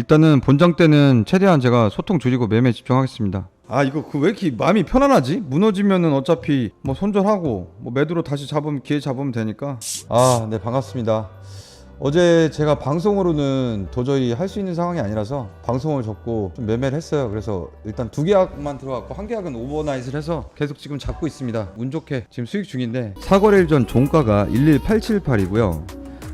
일단은 본장 때는 최대한 제가 소통 줄이고 매매 집중하겠습니다. 아 이거 그 왜 이렇게 마음이 편안하지? 무너지면은 어차피 뭐 손절하고 뭐 매도로 다시 잡으면 기회 잡으면 되니까. 아 네 반갑습니다. 어제 제가 방송으로는 도저히 할 수 있는 상황이 아니라서 방송을 접고 좀 매매를 했어요. 그래서 일단 두 계약만 들어갔고 한 계약은 오버나잇을 해서 계속 지금 잡고 있습니다. 운 좋게 지금 수익 중인데 사거래일 전 종가가 11878이고요.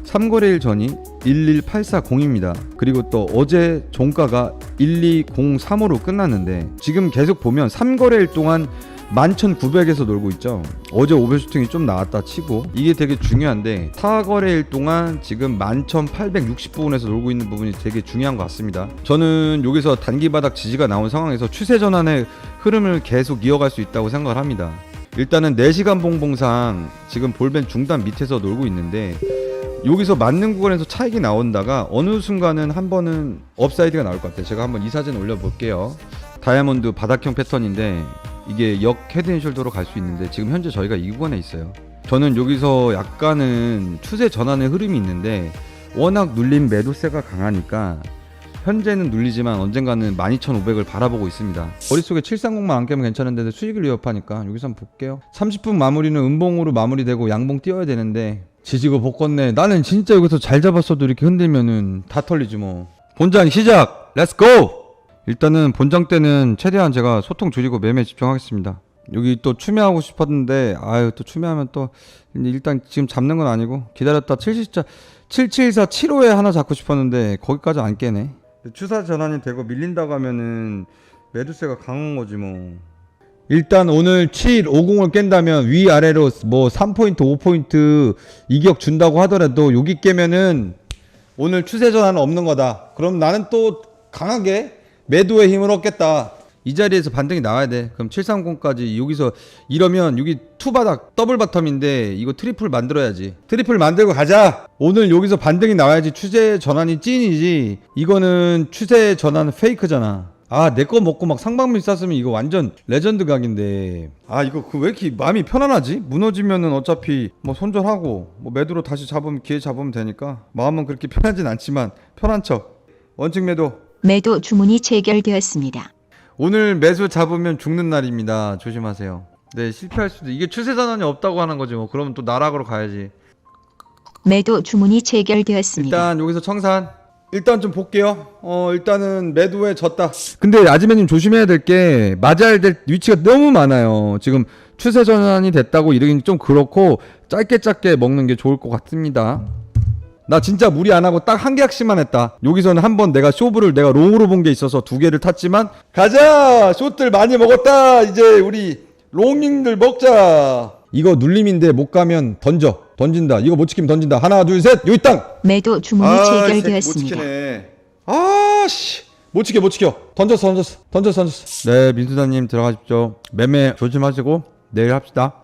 3거래일 전이 11840입니다. 그리고 또 어제 종가가 1203으로 끝났는데 지금 계속 보면 3거래일 동안 11,900에서 놀고 있죠. 어제 오버슈팅이 좀 나왔다 치고 이게 되게 중요한데 4거래일 동안 지금 11,860부분에서 놀고 있는 부분이 되게 중요한 것 같습니다. 저는 여기서 단기 바닥 지지가 나온 상황에서 추세 전환의 흐름을 계속 이어갈 수 있다고 생각을 합니다. 일단은 4시간 봉봉상 지금 볼벤 중단 밑에서 놀고 있는데 여기서 맞는 구간에서 차익이 나온다가 어느 순간은 한 번은 업사이드가 나올 것 같아요. 제가 한번 이 사진 올려볼게요. 다이아몬드 바닥형 패턴인데 이게 역 헤드앤숄더로 갈 수 있는데 지금 현재 저희가 이 구간에 있어요. 저는 여기서 약간은 추세 전환의 흐름이 있는데 워낙 눌림 매도세가 강하니까 현재는 눌리지만 언젠가는 12,500을 바라보고 있습니다. 머릿속에 730만 안 깨면 괜찮은데 수익을 위협하니까 여기서 한번 볼게요. 30분 마무리는 음봉으로 마무리되고 양봉 띄워야 되는데 지지고 볶았네. 나는 진짜 여기서 잘 잡았어도 이렇게 흔들면은 다 털리지 뭐. 본장 시작! 렛츠고! 일단은 본장 때는 최대한 제가 소통 줄이고 매매 집중하겠습니다. 여기 또 추매하고 싶었는데 아유 또 추매하면 또 일단 지금 잡는 건 아니고 기다렸다 70자 774 75에 하나 잡고 싶었는데 거기까지 안 깨네. 추사 전환이 되고 밀린다고 하면은 매도세가 강한 거지 뭐. 일단 오늘 750을 깬다면 위아래로 뭐 3포인트 5포인트 이격 준다고 하더라도 여기 깨면은 오늘 추세 전환은 없는 거다. 그럼 나는 또 강하게 매도의 힘을 얻겠다. 이 자리에서 반등이 나와야 돼. 그럼 730까지 여기서 이러면 여기 투바닥 더블 바텀인데 이거 트리플 만들어야지. 트리플 만들고 가자. 오늘 여기서 반등이 나와야지 추세 전환이 찐이지. 이거는 추세 전환 페이크잖아. 아, 내 거 먹고 막 상방밀 쌌으면 이거 완전 레전드 각인데. 아, 이거 그 왜 이렇게 마음이 편안하지? 무너지면은 어차피 뭐 손절하고 뭐 매도로 다시 잡으면 기회 잡으면 되니까 마음은 그렇게 편하진 않지만 편한 척. 원칙 매도. 매도 주문이 체결되었습니다. 오늘 매수 잡으면 죽는 날입니다. 조심하세요. 네, 실패할 수도 이게 추세 전환이 없다고 하는 거지 뭐. 그러면 또 나락으로 가야지. 매도 주문이 체결되었습니다. 일단 여기서 청산. 일단 좀 볼게요. 어, 일단은 매도에 졌다. 근데 아지매님 조심해야 될 게 맞아야 될 위치가 너무 많아요. 지금 추세 전환이 됐다고 이러긴 좀 그렇고 짧게 짧게 먹는 게 좋을 것 같습니다. 나 진짜 무리 안 하고 딱 한 계약씩만 했다. 여기서는 한 번 내가 쇼부를 내가 롱으로 본 게 있어서 두 개를 탔지만 가자! 숏들 많이 먹었다. 이제 우리 롱잉들 먹자. 이거 눌림인데 못 가면 던져. 던진다. 이거 못 지키면 던진다. 하나, 둘, 셋. 여기 땅. 매도 주문이 아, 체결되었습니다. 지키네. 아, 씨. 못 지켜, 못 지켜. 던졌어, 던졌어. 던졌어, 던졌어. 네, 민수다님 들어가십시오. 매매 조심하시고 내일 합시다.